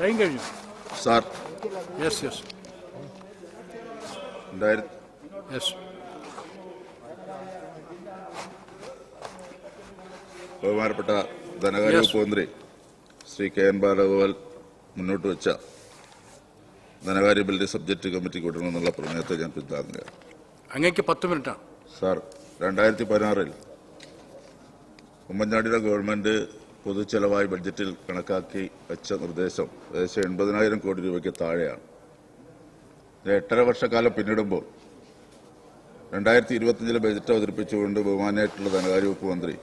Time കഴിഞ്ഞു? Sir. Yes yes രണ്ടായിരത്തി yes ബഹുമാനപ്പെട്ട ധനകാര്യ. വകുപ്പ് മന്ത്രി ശ്രീ കെ എൻ ബാലഗോപാൽ മുന്നോട്ട് വെച്ച ധനകാര്യ ബില്ല് സബ്ജക്ട് കമ്മിറ്റിക്ക് വിടണമെന്നുള്ള പ്രമേയത്തെ ഞാൻ പിന്താങ്ങുകയാണ്. അങ്ങേക്ക് പത്ത് മിനിറ്റാണ് സാർ രണ്ടായിരത്തി പതിനാറിൽ ഉമ്മൻചാണ്ടിയുടെ ഗവൺമെന്റ് പൊതുച്ചെലവായി ബഡ്ജറ്റിൽ കണക്കാക്കി വെച്ച നിർദ്ദേശം ഏകദേശം എൺപതിനായിരം കോടി രൂപയ്ക്ക് താഴെയാണ്. എട്ടര വർഷക്കാലം പിന്നിടുമ്പോൾ രണ്ടായിരത്തി ഇരുപത്തിയഞ്ചിലെ ബജറ്റ് അവതരിപ്പിച്ചുകൊണ്ട് ബഹുമാനായിട്ടുള്ള ധനകാര്യ വകുപ്പ് മന്ത്രി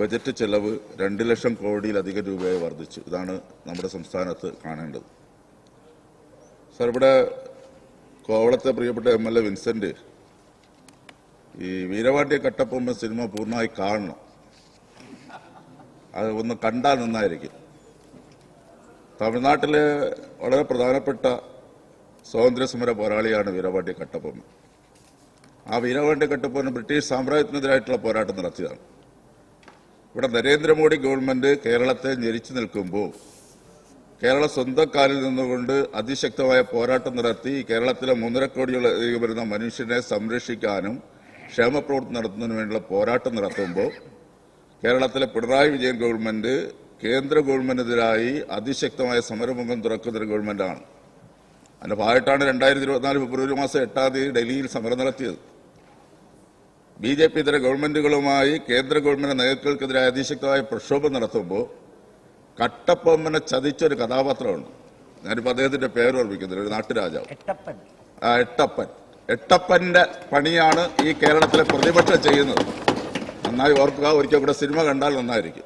ബജറ്റ് ചെലവ് രണ്ട് ലക്ഷം കോടിയിലധികം രൂപയായി വർദ്ധിച്ചു. ഇതാണ് നമ്മുടെ സംസ്ഥാനത്ത് കാണേണ്ടത്. സാർ ഇവിടെ കോവളത്തെ പ്രിയപ്പെട്ട എം എൽ എ വിൻസെന്റ് ഈ വീരവാണ്ടിയ കട്ടപ്പൊമ്മ സിനിമ പൂർണമായി കാണണം. അത് ഒന്ന് കണ്ടാൽ നന്നായിരിക്കും. തമിഴ്നാട്ടിലെ വളരെ പ്രധാനപ്പെട്ട സ്വാതന്ത്ര്യ സമര പോരാളിയാണ് വീരവാണ്ടി കട്ടപ്പൊമ്മ ആ വീരവാണ്ടി കട്ടപ്പൊമ്മ ബ്രിട്ടീഷ് സാമ്രാജ്യത്തിനെതിരായിട്ടുള്ള പോരാട്ടം നടത്തിയതാണ്. ഇവിടെ നരേന്ദ്രമോദി ഗവൺമെന്റ് കേരളത്തെ ഞെരിച്ചു നിൽക്കുമ്പോൾ കേരള സ്വന്തം കാലിൽ നിന്നുകൊണ്ട് അതിശക്തമായ പോരാട്ടം നടത്തി കേരളത്തിലെ മൂന്നര കോടിയോളം വരുന്ന മനുഷ്യനെ സംരക്ഷിക്കാനും ക്ഷേമപ്രവർത്തനം നടത്തുന്നതിനു വേണ്ടിയുള്ള പോരാട്ടം നടത്തുമ്പോൾ കേരളത്തിലെ പിണറായി വിജയൻ ഗവൺമെന്റ് കേന്ദ്ര ഗവൺമെന്റിനെതിരായി അതിശക്തമായ സമരമുഖം തുറക്കുന്ന ഒരു ഗവൺമെന്റാണ്. അതിന്റെ ഭാഗമായിട്ടാണ് രണ്ടായിരത്തി ഇരുപത്തിനാല് ഫെബ്രുവരി മാസം എട്ടാം തീയതി ഡൽഹിയിൽ സമരം നടത്തിയത്. ബി ജെ പി ഇതര ഗവൺമെന്റുകളുമായി കേന്ദ്ര ഗവൺമെന്റ് നേതാക്കൾക്കെതിരായ അതിശക്തമായ പ്രക്ഷോഭം നടത്തുമ്പോൾ കട്ടപ്പൊമ്മനെ ചതിച്ചൊരു കഥാപാത്രമാണ്. ഞാനിപ്പോൾ അദ്ദേഹത്തിന്റെ പേര് ഓർമ്മിക്കുന്നില്ല ഒരു നാട്ടുരാജാവ്. എട്ടപ്പൻ. ആ എട്ടപ്പൻ. എട്ടപ്പന്റെ പണിയാണ് ഈ കേരളത്തിലെ പ്രതിപക്ഷം ചെയ്യുന്നത്. നന്നായി ഓർക്കുക. ഒരിക്കൽ കൂടെ സിനിമ കണ്ടാൽ നന്നായിരിക്കും.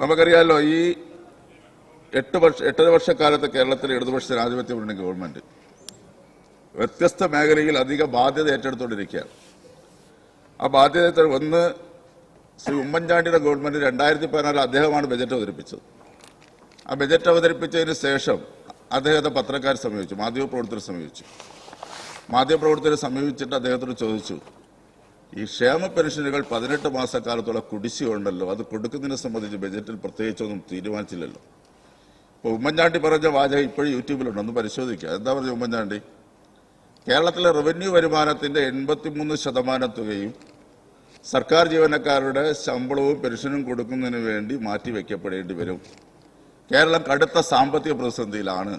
നമുക്കറിയാലോ ഈ എട്ട് വർഷ എട്ടര വർഷക്കാലത്ത് കേരളത്തിലെ ഇടതുപക്ഷ ജനാധിപത്യ മുന്നണി ഗവൺമെന്റ്. വ്യത്യസ്ത മേഖലയിൽ അധിക ബാധ്യത ഏറ്റെടുത്തുകൊണ്ടിരിക്കുകയാണ് ആ ബാധ്യത ഒന്ന് ശ്രീ ഉമ്മൻചാണ്ടിയുടെ ഗവൺമെന്റ് രണ്ടായിരത്തി പതിനാലിൽ അദ്ദേഹമാണ് ബജറ്റ് അവതരിപ്പിച്ചത്. ആ ബജറ്റ് അവതരിപ്പിച്ചതിന് ശേഷം അദ്ദേഹത്തെ പത്രക്കാർ സമീപിച്ചു മാധ്യമപ്രവർത്തകർ സമീപിച്ചു. മാധ്യമപ്രവർത്തകരെ സമീപിച്ചിട്ട് അദ്ദേഹത്തോട് ചോദിച്ചു ഈ ക്ഷേമ പെൻഷനുകൾ പതിനെട്ട് മാസക്കാലത്തുള്ള കുടിശ്ശിയുണ്ടല്ലോ അത് കൊടുക്കുന്നതിനെ സംബന്ധിച്ച് ബജറ്റിൽ പ്രത്യേകിച്ചൊന്നും തീരുമാനിച്ചില്ലല്ലോ. ഇപ്പൊ ഉമ്മൻചാണ്ടി പറഞ്ഞ വാചകം ഇപ്പോഴും യൂട്യൂബിലുണ്ട് ഒന്ന് പരിശോധിക്കുക. എന്താ പറഞ്ഞ ഉമ്മൻചാണ്ടി? കേരളത്തിലെ റവന്യൂ വരുമാനത്തിന്റെ എൺപത്തിമൂന്ന് ശതമാനം തുകയും സർക്കാർ ജീവനക്കാരുടെ ശമ്പളവും പെൻഷനും കൊടുക്കുന്നതിന് വേണ്ടി മാറ്റിവെക്കപ്പെടേണ്ടി വരും. കേരളം കടുത്ത സാമ്പത്തിക പ്രതിസന്ധിയിലാണ്.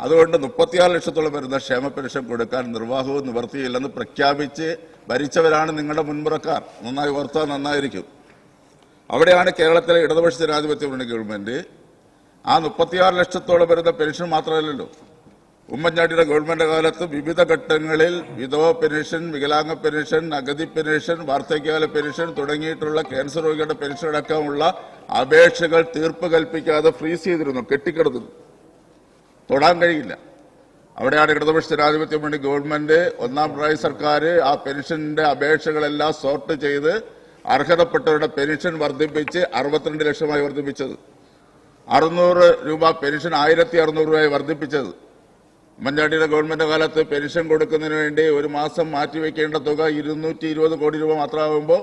അതുകൊണ്ട് മുപ്പത്തിയാറ് ലക്ഷത്തോളം വരുന്ന ക്ഷേമ പെൻഷൻ കൊടുക്കാൻ നിർവാഹവും നിവർത്തിയില്ലെന്ന് പ്രഖ്യാപിച്ച് ഭരിച്ചവരാണ് നിങ്ങളുടെ മുൻപുറക്കാർ. നന്നായി ഓർത്താൽ നന്നായിരിക്കും. അവിടെയാണ് കേരളത്തിലെ ഇടതുപക്ഷ ജനാധിപത്യ മുന്നണി ഗവൺമെന്റ്. ആ മുപ്പത്തിയാറ് ലക്ഷത്തോളം വരുന്ന പെൻഷൻ മാത്രമല്ലല്ലോ. ഉമ്മൻചാണ്ടിയുടെ ഗവൺമെന്റ് കാലത്ത് വിവിധ ഘട്ടങ്ങളിൽ വിധവ പെൻഷൻ വികലാംഗ പെൻഷൻ അഗതി പെൻഷൻ വാർദ്ധക്യകാല പെൻഷൻ തുടങ്ങിയിട്ടുള്ള ക്യാൻസർ രോഗികളുടെ പെൻഷൻ അടക്കമുള്ള അപേക്ഷകൾ തീർപ്പ് കൽപ്പിക്കാതെ ഫ്രീസ് ചെയ്തിരുന്നു കെട്ടിക്കിടന്നു തൊടാൻ കഴിയില്ല. അവിടെയാണ് ഇടതുപക്ഷ ജനാധിപത്യം വേണ്ടി ഗവൺമെന്റ് ഒന്നാം പ്രായ സർക്കാർ ആ പെൻഷന്റെ അപേക്ഷകളെല്ലാം സോർട്ട് ചെയ്ത് അർഹതപ്പെട്ടവരുടെ പെൻഷൻ വർദ്ധിപ്പിച്ച് അറുപത്തിരണ്ട് ലക്ഷമായി വർദ്ധിപ്പിച്ചത്. അറുന്നൂറ് രൂപ പെൻഷൻ ആയിരത്തി അറുന്നൂറ് രൂപയായി വർദ്ധിപ്പിച്ചത്. ഉമ്മൻചാണ്ടിയുടെ ഗവൺമെന്റ് കാലത്ത് പെൻഷൻ കൊടുക്കുന്നതിന് വേണ്ടി ഒരു മാസം മാറ്റിവെക്കേണ്ട തുക ഇരുന്നൂറ്റി ഇരുപത് കോടി രൂപ മാത്രമാകുമ്പോൾ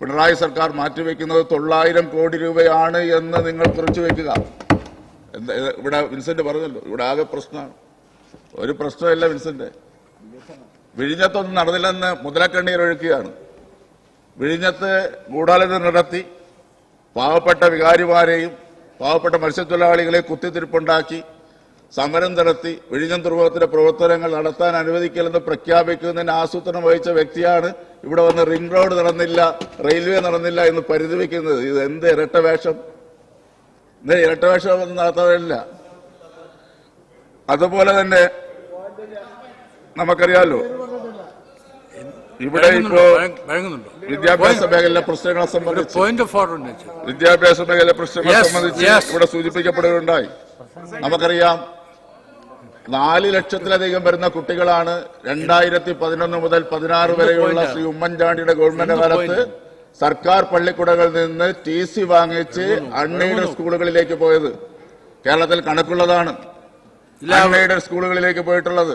പിണറായി സർക്കാർ മാറ്റിവെക്കുന്നത് തൊള്ളായിരം കോടി രൂപയാണ് എന്ന് നിങ്ങൾ കുറിച്ചു വെക്കുക. ഇവിടെ വിൻസെന്റ് പറഞ്ഞല്ലോ ഇവിടെ ആകെ പ്രശ്നമാണ്. ഒരു പ്രശ്നമില്ല വിൻസെന്റ്. വിഴിഞ്ഞത്തൊന്നും നടന്നില്ലെന്ന് മുതലക്കണ്ണീർ ഒഴുക്കുകയാണ് വിഴിഞ്ഞത്ത് ഗൂഢാലോചന നടത്തി പാവപ്പെട്ട വികാരിമാരെയും പാവപ്പെട്ട മത്സ്യത്തൊഴിലാളികളെ കുത്തിത്തിരിപ്പുണ്ടാക്കി സമരം നടത്തി വിഴിഞ്ഞം തുറമുഖത്തിന്റെ പ്രവർത്തനങ്ങൾ നടത്താൻ അനുവദിക്കില്ലെന്ന് പ്രഖ്യാപിക്കുന്നതിന് ആസൂത്രണം വഹിച്ച വ്യക്തിയാണ് ഇവിടെ വന്ന് റിംഗ് റോഡ് നടന്നില്ല റെയിൽവേ നടന്നില്ല എന്ന് പരിധിവെക്കുന്നത് ഇത് എന്ത് ഇരട്ട വേഷം ഇത് ഇരട്ട വേഷം ഒന്നും നടത്താറില്ല. അതുപോലെ തന്നെ നമുക്കറിയാലോ ഇവിടെ ഇപ്പോ വിദ്യാഭ്യാസ മേഖലയിലെ പ്രശ്നങ്ങളെ സംബന്ധിച്ച് വിദ്യാഭ്യാസ മേഖലയിലെ പ്രശ്നങ്ങളെ സംബന്ധിച്ച്. ഇവിടെ സൂചിപ്പിക്കപ്പെടുകയുണ്ടായി. നമുക്കറിയാം നാല് ലക്ഷത്തിലധികം വരുന്ന കുട്ടികളാണ് രണ്ടായിരത്തി പതിനൊന്ന് മുതൽ പതിനാറ് വരെയുള്ള ശ്രീ ഉമ്മൻചാണ്ടിയുടെ ഗവൺമെന്റ് കാലത്ത് സർക്കാർ പള്ളിക്കൂടങ്ങളിൽ നിന്ന് ടി സി വാങ്ങിച്ച് അൺഎയ്ഡഡ് സ്കൂളുകളിലേക്ക് പോയത്. കേരളത്തിൽ കണക്കുള്ളതാണ്. ഇല്ല അൺഎയ്ഡഡ് സ്കൂളുകളിലേക്ക് പോയിട്ടുള്ളത്.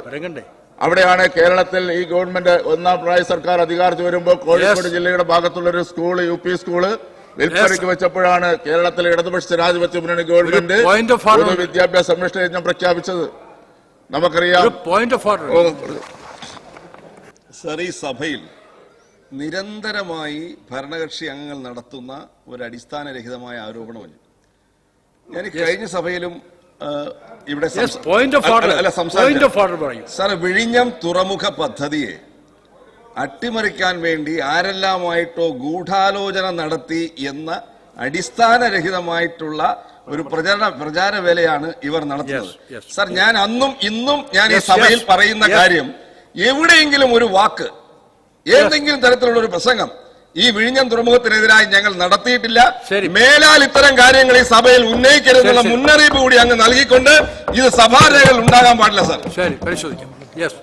അവിടെയാണ് കേരളത്തിൽ ഈ ഗവൺമെന്റ് ഒന്നാം പ്രായ സർക്കാർ അധികാരത്തിൽ വരുമ്പോൾ കോഴിക്കോട് ജില്ലയുടെ ഭാഗത്തുള്ള ഒരു സ്കൂൾ യു പി സ്കൂൾ വിൽപ്പനയ്ക്ക് വെച്ചപ്പോഴാണ് കേരളത്തിലെ ഇടതുപക്ഷ ജനാധിപത്യ മുന്നണി ഗവൺമെന്റ് വിദ്യാഭ്യാസ സംരക്ഷണ യജ്ഞം പ്രഖ്യാപിച്ചത്. നമുക്കറിയാം. പോയിന്റ് ഓഫ് ഓർഡർ ഓ, സർ ഈ സഭയിൽ നിരന്തരമായി ഭരണകക്ഷി അംഗങ്ങൾ നടത്തുന്ന ഒരു അടിസ്ഥാനരഹിതമായ ആരോപണമല്ല ഞാൻ കഴിഞ്ഞ സഭയിലും ഇവിടെ സാർ വിഴിഞ്ഞം തുറമുഖ പദ്ധതിയെ അട്ടിമറിക്കാൻ വേണ്ടി ആരെല്ലാമായിട്ടോ ഗൂഢാലോചന നടത്തി എന്ന അടിസ്ഥാനരഹിതമായിട്ടുള്ള ഒരു പ്രചരണ പ്രചാര വേലയാണ് ഇവർ നടത്തുന്നത്. സാർ ഞാൻ അന്നും ഇന്നും ഞാൻ ഈ സഭയിൽ പറയുന്ന കാര്യം എവിടെയെങ്കിലും ഒരു വാക്ക് ഏതെങ്കിലും തരത്തിലുള്ള ഒരു പ്രസംഗം. ഈ വിഴിഞ്ഞം തുറമുഖത്തിനെതിരായി ഞങ്ങൾ നടത്തിയിട്ടില്ല. മേലാൽ ഇത്തരം കാര്യങ്ങൾ ഈ സഭയിൽ ഉന്നയിക്കരുതെന്നുള്ള. മുന്നറിയിപ്പ് കൂടി അങ്ങ് നൽകിക്കൊണ്ട് ഇത് സഭാരേഖകൾ ഉണ്ടാകാൻ പാടില്ല സാർ. ശരി പരിശോധിക്കാം. യെസ്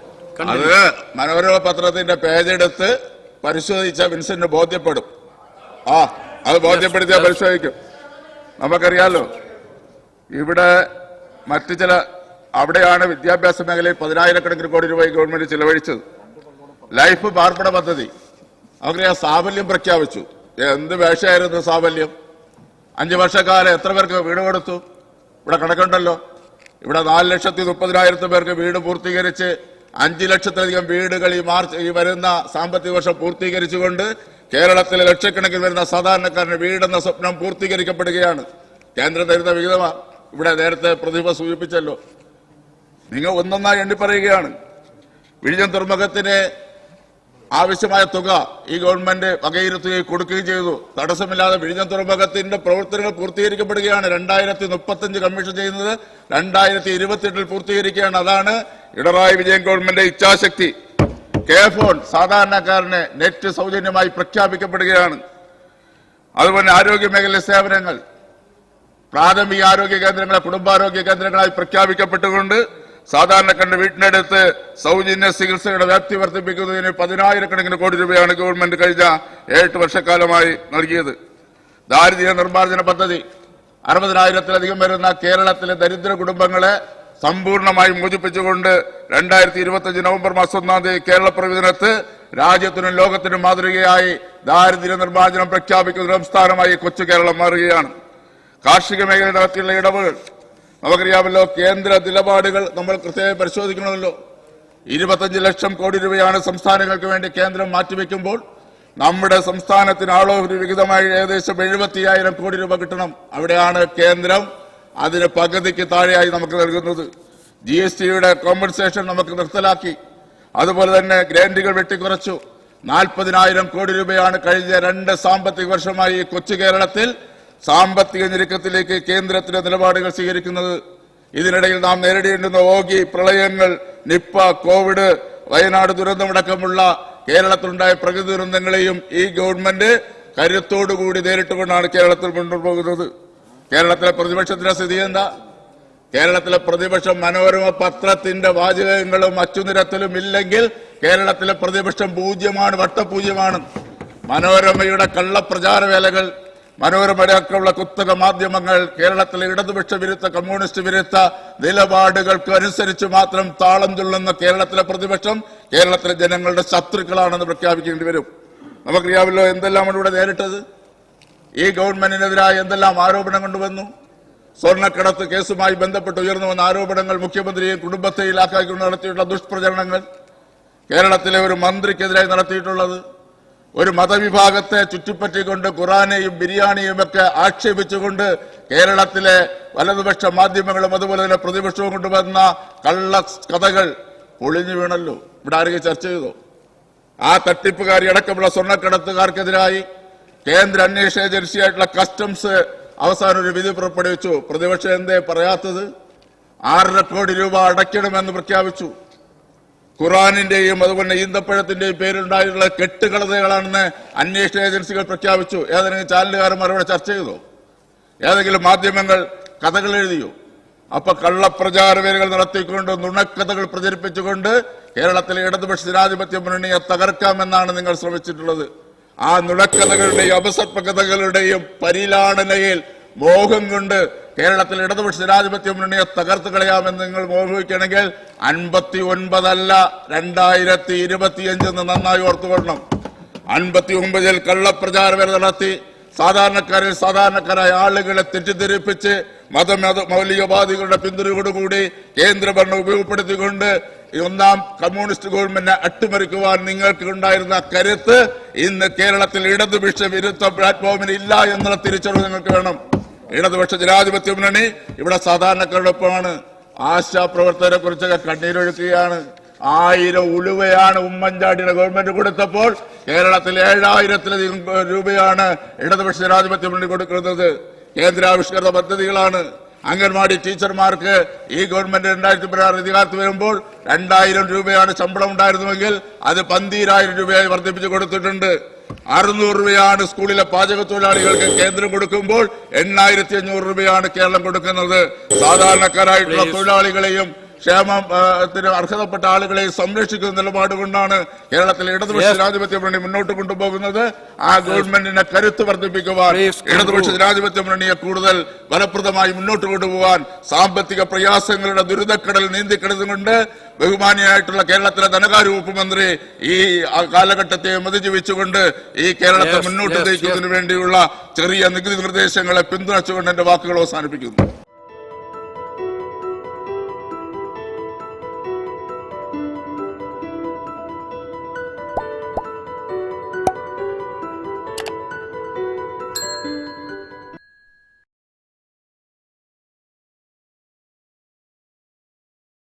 അത് മനോരമ പത്രത്തിന്റെ പേജെടുത്ത് പരിശോധിച്ച വിൻസെന്റ് ബോധ്യപ്പെടും. ആ അത് ബോധ്യപ്പെടുത്തിയാൽ. പരിശോധിക്കും. നമുക്കറിയാലോ ഇവിടെ മറ്റു ചില അവിടെയാണ് വിദ്യാഭ്യാസ മേഖലയിൽ പതിനായിരക്കണക്കിന് കോടി രൂപ ഗവൺമെന്റ് ചിലവഴിച്ചത്. ലൈഫ് പാർപ്പിട പദ്ധതി. നമുക്കറിയാം സാഫല്യം പ്രഖ്യാപിച്ചു. എന്ത് വേഷമായിരുന്നു സാഫല്യം? അഞ്ചു വർഷക്കാലം എത്ര പേർക്ക് വീട് കൊടുത്തു? ഇവിടെ കണക്കുണ്ടല്ലോ. ഇവിടെ നാല് ലക്ഷത്തി മുപ്പതിനായിരത്തി പേർക്ക് വീട് പൂർത്തീകരിച്ച് അഞ്ചു ലക്ഷത്തിലധികം വീടുകൾ ഈ മാർച്ച് ഈ വരുന്ന സാമ്പത്തിക വർഷം പൂർത്തീകരിച്ചുകൊണ്ട് കേരളത്തിലെ ലക്ഷക്കണക്കിന് വരുന്ന സാധാരണക്കാരന് വീടെന്ന സ്വപ്നം പൂർത്തീകരിക്കപ്പെടുകയാണ്. കേന്ദ്രം തരുന്ന വിഹിതമാണ് ഇവിടെ നേരത്തെ പ്രതിഭ സൂചിപ്പിച്ചല്ലോ. നിങ്ങൾ ഒന്നൊന്നായി എണ്ണി പറയുകയാണ് വിഴിഞ്ഞം തുറമുഖത്തിന് ആവശ്യമായ തുക ഈ ഗവൺമെന്റ് വകയിരുത്തുകയും കൊടുക്കുകയും ചെയ്തു. തടസ്സമില്ലാതെ വിഴിഞ്ഞം തുറമുഖത്തിന്റെ പ്രവർത്തനങ്ങൾ പൂർത്തീകരിക്കപ്പെടുകയാണ്. രണ്ടായിരത്തി മുപ്പത്തഞ്ച് കമ്മീഷൻ ചെയ്യുന്നത് രണ്ടായിരത്തി ഇരുപത്തിയെട്ടിൽ പൂർത്തീകരിക്കുകയാണ്. അതാണ് പിണറായി വിജയൻ ഗവൺമെന്റ് ഇച്ഛാശക്തി. കെ ഫോൺ സാധാരണക്കാരന് നെറ്റ് സൗജന്യമായി പ്രഖ്യാപിക്കപ്പെടുകയാണ്. അതുപോലെ ആരോഗ്യ മേഖലയിലെ സേവനങ്ങൾ പ്രാഥമിക ആരോഗ്യ കേന്ദ്രങ്ങളെ കുടുംബാരോഗ്യ കേന്ദ്രങ്ങളായി പ്രഖ്യാപിക്കപ്പെട്ടുകൊണ്ട് സാധാരണക്കാരന്റെ വീട്ടിനടുത്ത് സൗജന്യ ചികിത്സയുടെ വ്യാപ്തി വർദ്ധിപ്പിക്കുന്നതിന് പതിനായിരക്കണക്കിന് കോടി രൂപയാണ് ഗവൺമെന്റ് കഴിഞ്ഞ ഏഴ് വർഷക്കാലമായി നൽകിയത്. ദാരിദ്ര്യ നിർമ്മാർജന പദ്ധതി. അറുപതിനായിരത്തിലധികം വരുന്ന കേരളത്തിലെ ദരിദ്ര കുടുംബങ്ങളെ സമ്പൂർണമായി മോചിപ്പിച്ചുകൊണ്ട് രണ്ടായിരത്തി ഇരുപത്തിയഞ്ച് നവംബർ മാസം ഒന്നാം തീയതി കേരള പ്രവിധനത്ത് രാജ്യത്തിനും ലോകത്തിനും മാതൃകയായി ദാരിദ്ര്യ നിർമ്മാർജനം പ്രഖ്യാപിക്കുന്ന സംസ്ഥാനമായി കൊച്ചു കേരളം മാറുകയാണ്. കാർഷിക മേഖലയിനകത്തുള്ള ഇടവുകൾ നമുക്കറിയാമല്ലോ കേന്ദ്ര നിലപാടുകൾ നമ്മൾ കൃത്യമായി പരിശോധിക്കണമല്ലോ. ഇരുപത്തഞ്ച് ലക്ഷം കോടി രൂപയാണ് സംസ്ഥാനങ്ങൾക്ക് വേണ്ടി കേന്ദ്രം മാറ്റിവെക്കുമ്പോൾ നമ്മുടെ സംസ്ഥാനത്തിന് ആളോഹരി വിഹിതമായി ഏകദേശം എഴുപത്തിയായിരം കോടി രൂപ കിട്ടണം. അവിടെയാണ് കേന്ദ്രം അതിന് പകുതിക്ക് താഴെയായി നമുക്ക് നൽകുന്നത്. ജി എസ് ടിയുടെ കോമ്പൻസേഷൻ നമുക്ക് നിർത്തലാക്കി. അതുപോലെ തന്നെ ഗ്രാന്റുകൾ വെട്ടിക്കുറച്ചു. നാൽപ്പതിനായിരം കോടി രൂപയാണ് കഴിഞ്ഞ രണ്ട് സാമ്പത്തിക വർഷമായി കൊച്ചു കേരളത്തിൽ സാമ്പത്തിക ഞെരുക്കത്തിലേക്ക് കേന്ദ്രത്തിന്റെ നിലപാടുകൾ സ്വീകരിക്കുന്നത് ഇതിനിടയിൽ നാം നേരിടേണ്ടുന്ന ഓഗി പ്രളയങ്ങൾ നിപ്പ കോവിഡ് വയനാട് ദുരന്തമടക്കമുള്ള കേരളത്തിലുണ്ടായ പ്രകൃതി ദുരന്തങ്ങളെയും ഈ ഗവൺമെന്റ് കരുത്തോടുകൂടി നേരിട്ടുകൊണ്ടാണ് കേരളത്തിൽ കൊണ്ടുപോകുന്നത് പോകുന്നത് കേരളത്തിലെ പ്രതിപക്ഷത്തിന്റെ സ്ഥിതി എന്താ? കേരളത്തിലെ പ്രതിപക്ഷം മനോരമ പത്രത്തിന്റെ വാചകങ്ങളും അച്ചുനിരത്തിലും ഇല്ലെങ്കിൽ കേരളത്തിലെ പ്രതിപക്ഷം പൂജ്യമാണ് വട്ടപൂജ്യമാണ്. മനോരമയുടെ കള്ളപ്രചാര വേലകൾ മനോരമയടക്കമുള്ള കുത്തക മാധ്യമങ്ങൾ കേരളത്തിലെ ഇടതുപക്ഷ വിരുദ്ധ കമ്മ്യൂണിസ്റ്റ് വിരുദ്ധ നിലപാടുകൾക്ക് അനുസരിച്ച് മാത്രം താളം തുള്ളുന്ന കേരളത്തിലെ പ്രതിപക്ഷം കേരളത്തിലെ ജനങ്ങളുടെ ശത്രുക്കളാണെന്ന് പ്രഖ്യാപിക്കേണ്ടി വരും. നമുക്കറിയാമല്ലോ എന്തെല്ലാമാണ് ഇവിടെ നേരിട്ടത്? ഈ ഗവൺമെന്റിനെതിരായ എന്തെല്ലാം ആരോപണം കൊണ്ടുവന്നു? സ്വർണക്കടത്ത് കേസുമായി ബന്ധപ്പെട്ട് ഉയർന്നു വന്ന ആരോപണങ്ങൾ മുഖ്യമന്ത്രിയെയും കുടുംബത്തെയും ഇലാക്കാക്കി നടത്തിയിട്ടുള്ള ദുഷ്പ്രചരണങ്ങൾ കേരളത്തിലെ ഒരു മന്ത്രിക്കെതിരായി നടത്തിയിട്ടുള്ളത് ഒരു മതവിഭാഗത്തെ ചുറ്റിപ്പറ്റിക്കൊണ്ട് ഖുറാനെയും ബിരിയാണിയും ഒക്കെ ആക്ഷേപിച്ചുകൊണ്ട് കേരളത്തിലെ വലതുപക്ഷ മാധ്യമങ്ങളും അതുപോലെ തന്നെ പ്രതിപക്ഷവും കൊണ്ടുവന്ന കള്ള കഥകൾ പൊളിഞ്ഞു വീണല്ലോ. ഇവിടെ ആരെങ്കിലും ചർച്ച ചെയ്തോ? ആ തട്ടിപ്പുകാരി അടക്കമുള്ള സ്വർണക്കടത്തുകാർക്കെതിരായി കേന്ദ്ര അന്വേഷണ ഏജൻസിയായിട്ടുള്ള കസ്റ്റംസ് അവസാനം ഒരു വിധി പുറപ്പെടുവിച്ചു. പ്രതിപക്ഷം എന്തേ പറയാത്തത്? ആറര കോടി രൂപ അടയ്ക്കണമെന്ന് പ്രഖ്യാപിച്ചു. ഖുറാനിന്റെയും അതുപോലെ ഈന്തപ്പഴത്തിന്റെയും പേരുണ്ടായിട്ടുള്ള കെട്ടുകളതകളാണെന്ന് അന്വേഷണ ഏജൻസികൾ പ്രഖ്യാപിച്ചു. ഏതെങ്കിലും ചാനലുകാരന്മാർ ഇവിടെ ചർച്ച ചെയ്തോ. ഏതെങ്കിലും മാധ്യമങ്ങൾ കഥകൾ എഴുതിയോ? അപ്പൊ കള്ളപ്രചാര വേരുകൾ നടത്തിക്കൊണ്ട് നുണക്കഥകൾ പ്രചരിപ്പിച്ചുകൊണ്ട് കേരളത്തിലെ ഇടതുപക്ഷ ജനാധിപത്യ മുന്നണിയെ തകർക്കാമെന്നാണ് നിങ്ങൾ ശ്രമിച്ചിട്ടുള്ളത്. ആ നുണക്കഥകളുടെയും അപസർപ്പ കഥകളുടെയും പരിലാടനയിൽ മോഹം കൊണ്ട് കേരളത്തിലെ ഇടതുപക്ഷ ജനാധിപത്യ മുന്നണിയെ തകർത്ത് കളയാമെന്ന് നിങ്ങൾ മോഹിക്കണമെങ്കിൽ അൻപത്തി ഒൻപതല്ല രണ്ടായിരത്തി ഇരുപത്തിയഞ്ചെന്ന് നന്നായി ഓർത്തുകൊള്ളണം. അൻപത്തി ഒമ്പതിൽ കള്ളപ്രചാര വേല നടത്തി. സാധാരണക്കാരിൽ സാധാരണക്കാരായ ആളുകളെ തെറ്റിദ്ധരിപ്പിച്ച് മത മൗലികവാദികളുടെ പിന്തുണയോടുകൂടി കേന്ദ്രഭരണം ഉപയോഗപ്പെടുത്തിക്കൊണ്ട് ഒന്നാം കമ്മ്യൂണിസ്റ്റ് ഗവൺമെന്റിനെ അട്ടിമറിക്കുവാൻ നിങ്ങൾക്ക് ഉണ്ടായിരുന്ന കരുത്ത് ഇന്ന് കേരളത്തിൽ ഇടതുപക്ഷ വിരുദ്ധ പ്ലാറ്റ്ഫോമിന് ഇല്ല എന്നുള്ള തിരിച്ചറിവ് നിങ്ങൾക്ക് വേണം. ഇടതുപക്ഷ ജനാധിപത്യ മുന്നണി ഇവിടെ സാധാരണക്കാരോടൊപ്പമാണ്. ആശാപ്രവർത്തകരെ കുറിച്ചൊക്കെ കണ്ണീരൊഴുക്കുകയാണ്. ആയിരം ഉളുവയാണ് ഉമ്മൻചാണ്ടിയുടെ ഗവൺമെന്റ് കൊടുത്തപ്പോൾ കേരളത്തിൽ ഏഴായിരത്തിലധികം രൂപയാണ് ഇടതുപക്ഷ ജനാധിപത്യ മുന്നണി കൊടുക്കുന്നത്. കേന്ദ്രാവിഷ്കൃത പദ്ധതികളാണ്. അംഗൻവാടി ടീച്ചർമാർക്ക് ഈ ഗവൺമെന്റ് രണ്ടായിരത്തി പതിനാറ് അധികാരത്തിൽ വരുമ്പോൾ രണ്ടായിരം രൂപയാണ് ശമ്പളം ഉണ്ടായിരുന്നുവെങ്കിൽ അത് പന്തീരായിരം രൂപയായി വർദ്ധിപ്പിച്ചു കൊടുത്തിട്ടുണ്ട്. അറുന്നൂറ് രൂപയാണ് സ്കൂളിലെ പാചക തൊഴിലാളികൾക്ക് കേന്ദ്രം കൊടുക്കുമ്പോൾ എണ്ണായിരത്തി അഞ്ഞൂറ് രൂപയാണ് കേരളം കൊടുക്കുന്നത്. സാധാരണക്കാരായിട്ടുള്ള തൊഴിലാളികളെയും ക്ഷേമത്തിന് അർഹതപ്പെട്ട ആളുകളെ സംരക്ഷിക്കുന്ന നിലപാട് കൊണ്ടാണ് കേരളത്തിലെ ഇടതുപക്ഷ ജനാധിപത്യ മുന്നണി മുന്നോട്ട് കൊണ്ടുപോകുന്നത്. ആ ഗവൺമെന്റിനെ കരുത്ത് വർദ്ധിപ്പിക്കുവാൻ ഇടതുപക്ഷ ജനാധിപത്യ മുന്നണിയെ കൂടുതൽ ഫലപ്രദമായി മുന്നോട്ട് കൊണ്ടുപോകാൻ സാമ്പത്തിക പ്രയാസങ്ങളുടെ ദുരിതക്കടൽ നീന്തിക്കിടന്നുകൊണ്ട് ബഹുമാനിയായിട്ടുള്ള കേരളത്തിലെ ധനകാര്യ വകുപ്പ് മന്ത്രി ഈ കാലഘട്ടത്തെ അതിജീവിച്ചുകൊണ്ട് ഈ കേരളത്തെ മുന്നോട്ട് നയിക്കുന്നതിന് വേണ്ടിയുള്ള ചെറിയ നികുതി നിർദ്ദേശങ്ങളെ പിന്തുണച്ചുകൊണ്ട് എന്റെ വാക്കുകൾ അവസാനിപ്പിക്കുന്നു.